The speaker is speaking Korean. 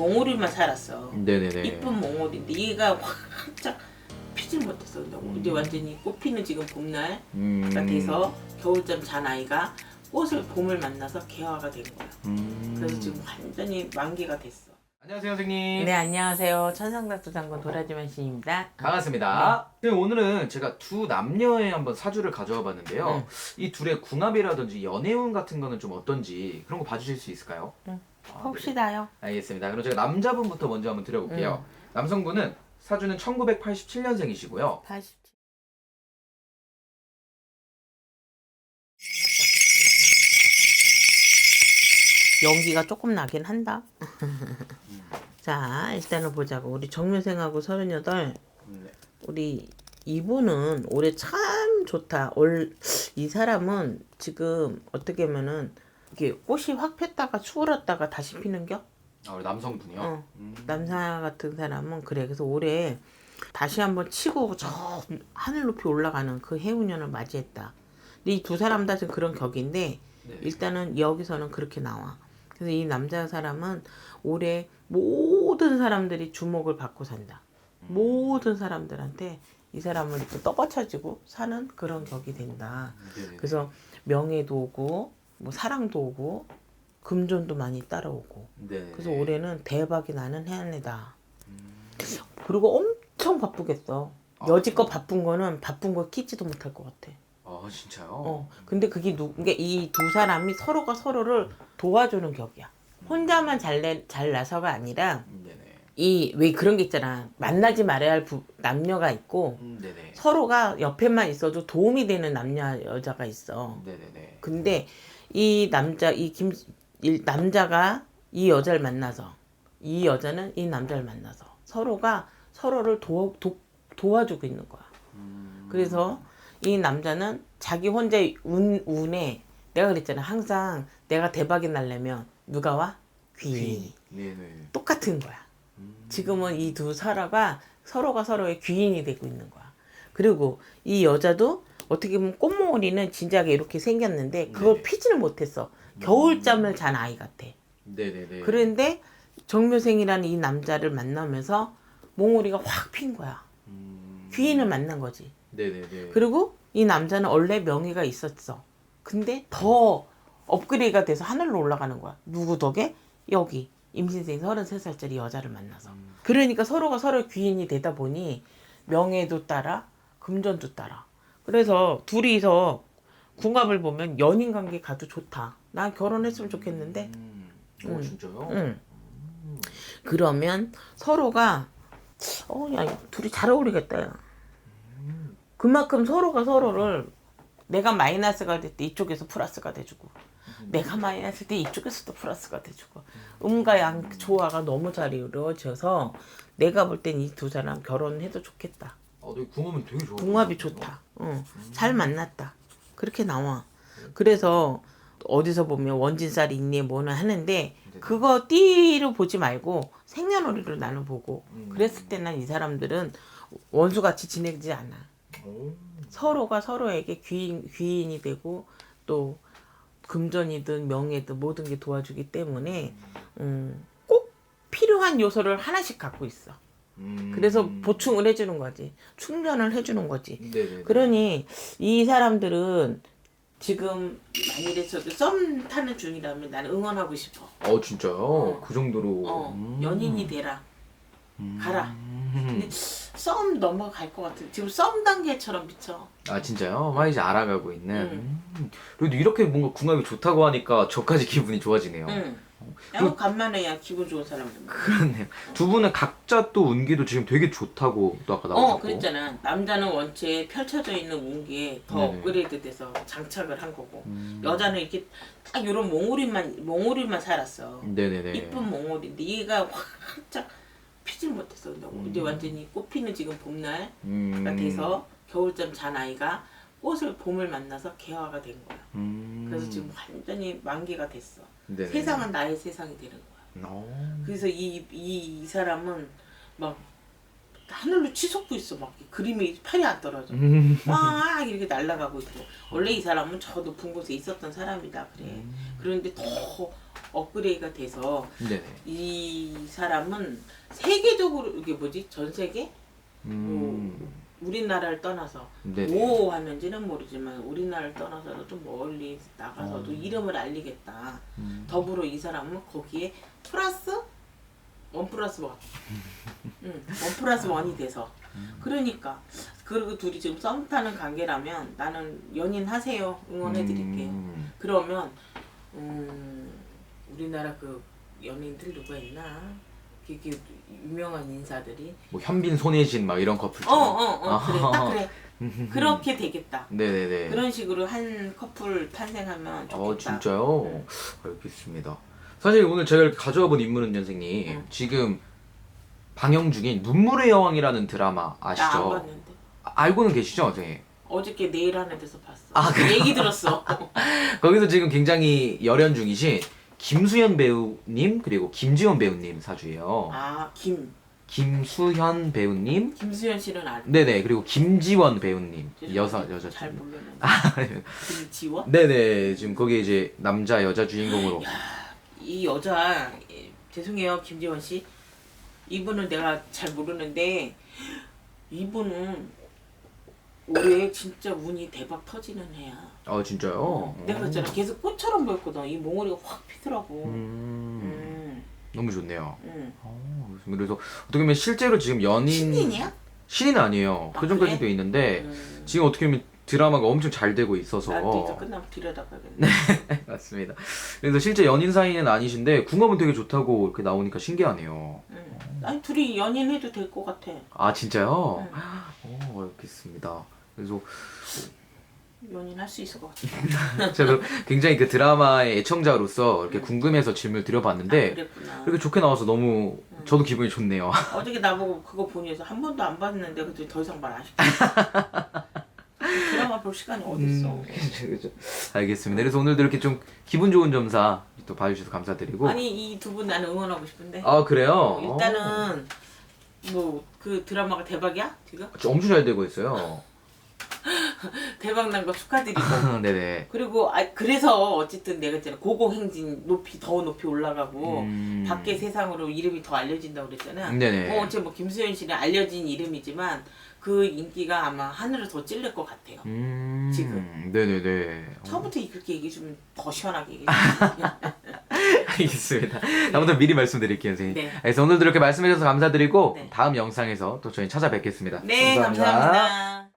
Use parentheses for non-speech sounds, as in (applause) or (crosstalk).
몽오리만 살았어. 네네네. 이쁜 몽오리인데 얘가 활짝 피질 못했어. 근데 음. 이제 완전히 꽃피는 지금 봄날가 음. 돼서 겨울잠 잔 아이가 꽃을 봄을 만나서 개화가 된 거야. 음. 그래서 지금 완전히 만개가 됐어. 안녕하세요 선생님. 네 안녕하세요 천상닥수 장군 도라지만 신입니다. 반갑습니다. 네, 오늘은 제가 두 남녀의 한번 사주를 가져와 봤는데요. 응. 이 둘의 궁합이라든지 연애운 같은 거는 좀 어떤지 그런 거 봐주실 수 있을까요? 응. 아, 봅시다요. 네. 알겠습니다. 그럼 제가 남자분부터 먼저 한번 드려볼게요. 남성분은 사주는 1987년생이시고요. 87. 연기가 조금 나긴 한다. (laughs) 자, 일단은 보자고. 우리 정묘생하고 38. 네. 우리 이분은 올해 참 좋다. 올, 이 사람은 지금 어떻게 하면은 이게 꽃이 확 폈다가 추울었다가 다시 피는 겨? 아, 우리 남성분이요? 어. 음. 남사 같은 사람은 그래. 그래서 올해 다시 한번 치고 저 하늘 높이 올라가는 그 해운년을 맞이했다. 이 두 사람 다 지금 그런 격인데 네. 일단은 여기서는 그렇게 나와. 그래서 이 남자 사람은 올해 모든 사람들이 주목을 받고 산다. 모든 사람들한테 이 사람을 이렇게 떠받쳐지고 사는 그런 격이 된다. 네네. 그래서 명예도 오고 뭐 사랑도 오고 금전도 많이 따라오고 네네. 그래서 올해는 대박이 나는 해안이다. 그리고 엄청 바쁘겠어. 아. 여지껏 바쁜 거는 바쁜 거 끼지도 못할 것 같아. 아 진짜요? 어. 근데 그게 누, 그게 이두 사람이 서로가 서로를 도와주는 격이야. 혼자만 잘내 잘 나서가 아니라 네네. 이 왜 그런 게 있잖아. 만나지 말아야 할 부, 남녀가 있고 음, 네네. 서로가 옆에만 있어도 도움이 되는 남녀 여자가 있어. 네네네. 근데 이 남자 이 김 이 남자가 이 여자를 만나서 이 여자는 이 남자를 만나서 서로가 서로를 도, 도, 도와주고 있는 거야. 음. 그래서 이 남자는 자기 혼자의 운, 운에 내가 그랬잖아. 항상 내가 대박이 날려면 누가 와? 귀인이. 네네. 똑같은 거야. 음. 지금은 이 두 사라가 서로가 서로의 귀인이 되고 있는 거야. 그리고 이 여자도 어떻게 보면 꽃몽오리는 진작에 이렇게 생겼는데 그걸 네네. 피지를 못했어. 겨울잠을 잔 아이 같아. 네네네. 그런데 정묘생이라는 이 남자를 만나면서 몽오리가 확 핀 거야. 음. 귀인을 만난 거지. 네네네. 그리고 이 남자는 원래 명예가 있었어. 근데 더 업그레이드가 돼서 하늘로 올라가는 거야. 누구 덕에? 여기 임신생 33살짜리 여자를 만나서. 음. 그러니까 서로가 서로 귀인이 되다 보니 명예도 따라 금전도 따라. 그래서 둘이서 궁합을 보면 연인 관계 가도 좋다. 난 결혼했으면 좋겠는데. 음. 오 음. 진짜요? 응. 그러면 서로가 어, 야, 둘이 잘 어울리겠다. 야. 그만큼 서로가 서로를 내가 마이너스가 될 때 이쪽에서 플러스가 돼주고 내가 마이너스 때 이쪽에서도 플러스가 돼주고 음과 양 조화가 너무 잘 이루어져서 내가 볼 땐 이 두 사람 결혼해도 좋겠다. 아, 네, 궁합은 되게 좋아. 궁합이 좋다. 응. 잘 만났다. 그렇게 나와. 그래서 어디서 보면 원진살이 있니 뭐는 하는데 그거 띠로 보지 말고 생년월일로 나는 보고 그랬을 때 난 이 사람들은 원수같이 지내지 않아. 오. 서로가 서로에게 귀인, 귀인이 되고 또 금전이든 명예든 모든 게 도와주기 때문에 음, 꼭 필요한 요소를 하나씩 갖고 있어. 음. 그래서 보충을 해주는 거지. 충전을 해주는 거지. 네네. 그러니 이 사람들은 지금 만일에서도 썸 타는 중이라면 나는 응원하고 싶어. 어 진짜요? 그 정도로. 어, 음. 연인이 되라. 가라. 음. 썸 넘어갈 것 같아. 지금 썸 단계처럼 미쳐. 아 진짜요? 막 이제 알아가고 있는. 응. 음. 그래도 이렇게 뭔가 궁합이 좋다고 하니까 저까지 기분이 좋아지네요. 응. 야, 간만에 야 기분 좋은 사람들. 그렇네요. 두 분은 각자 또 운기도 지금 되게 좋다고 또 아까 나오셨고. 어, 그랬잖아. 남자는 원체 펼쳐져 있는 운기에 더 네네. 업그레이드 돼서 장착을 한 거고. 음. 여자는 이렇게 딱 이런 몽오리만 몽오리만 살았어. 네네네. 이쁜 몽오리인데 얘가 활짝 피질 못했어. 근데 음. 이제 완전히 꽃피는 지금 봄날가 음. 돼서 겨울잠 잔 아이가 꽃을 봄을 만나서 개화가 된 거야. 음. 그래서 지금 완전히 만개가 됐어. 네네. 세상은 나의 세상이 되는 거야. 어. 그래서 이, 이, 이 사람은 막 하늘로 치솟고 있어. 막 그림이 팔이 안 떨어져. 음. 막 이렇게 날아가고 있고. 원래 이 사람은 저 높은 곳에 있었던 사람이다. 그래. 음. 그런데 더 업그레이드가 돼서 네네. 이 사람은 세계적으로 이게 뭐지 전 세계 음. 우리나라를 떠나서 네네. 뭐 하는지는 모르지만 우리나라를 떠나서도 좀 멀리 나가서도 어. 이름을 알리겠다. 음. 더불어 이 사람은 거기에 플러스 원 플러스 원, (laughs) 응, 원 플러스 원이 돼서 그러니까 그리고 둘이 지금 썸 타는 관계라면 나는 연인 하세요 응원해 드릴게요. 음. 그러면 음, 우리나라 그 연인들 누가 있나? 되게 유명한 인사들이 뭐 현빈 손예진 막 이런 어 커플처럼. 어어 그래 딱 아하. 그래 (laughs) 그렇게 되겠다. 네네네. 그런 식으로 한 커플 탄생하면 좋겠다. 어 진짜요? 알겠습니다. 사실 오늘 제가 이렇게 가져와 본 인물은 선생님 응. 지금 방영 중인 눈물의 여왕이라는 드라마 아시죠? 봤는데 아, 알고는 계시죠, 선생님? 어저께 내일 하는 데서 봤어. 아, 그래요? 얘기 들었어. (laughs) 거기서 지금 굉장히 열연 중이신 김수현 배우님 그리고 김지원 배우님 사주예요. 아 김 김수현 배우님, 김수현 씨는 알. 네네 그리고 김지원 배우님 여사 여자 잘 주인공. 모르는. (laughs) 김지원? 네네 지금 거기에 이제 남자 여자 주인공으로 이 여자 예, 죄송해요 김지원 씨. 이분은 내가 잘 모르는데 이분은 올해 진짜 운이 대박 터지는 해야. 어 진짜요? 내가 그랬잖아 계속 꽃처럼 보였거든. 이 몽골이가 확 피더라고. 음, 음, 너무 좋네요. 음. 어. 그래서 어떻게 보면 실제로 지금 연인 신인이야? 신인 아니에요. 아, 그 전까지도 그래? 있는데 음. 지금 어떻게 보면 드라마가 엄청 잘 되고 있어서 나도 이제 끝나면 들여다봐야겠네. (laughs) 맞습니다. 그래서 실제 연인 사이는 아니신데 궁합은 되게 좋다고 이렇게 나오니까 신기하네요. 음. 아니 둘이 연인해도 될 것 같아. 아 진짜요? 응. 어 알겠습니다. 그래서 연인할 수 있을 것 같아. (laughs) 저도 굉장히 그 드라마의 애청자로서 이렇게 궁금해서 질문을 드려봤는데 아, 그랬구나. 이렇게 좋게 나와서 너무 저도 기분이 좋네요. (laughs) 어저께 나보고 그거 보내서 한 번도 안 봤는데 그때 더 이상 말 안 시켰어. (laughs) 드라마 볼 시간이 어딨어. 음, 그죠, 그죠. 알겠습니다. 그래서 오늘도 이렇게 좀 기분 좋은 점사 또 봐주셔서 감사드리고. 아니 이 두 분 나는 응원하고 싶은데. 아 그래요? 어, 일단은 뭐 그 드라마가 대박이야 지금? 어, 엄청 잘 되고 있어요. (laughs) 대박 난 거 축하드리고. 네네. (laughs) 그리고 아 그래서 어쨌든 내가 있잖아 고공행진 높이 더 높이 올라가고 음. 밖에 세상으로 이름이 더 알려진다고 그랬잖아. 네네. 뭐 어째 뭐 김수현 씨는 알려진 이름이지만 그 인기가 아마 하늘을 더 찔릴 것 같아요. 음. 지금. 네네네. 어, 처음부터 그렇게 얘기해 주면 더 시원하게 얘기해 (laughs) 알겠습니다. 다음부터 미리 말씀드릴게요, 선생님. 네. 그래서 오늘도 이렇게 말씀해주셔서 감사드리고 네. 다음 영상에서 또 저희 찾아뵙겠습니다. 네, 감사합니다.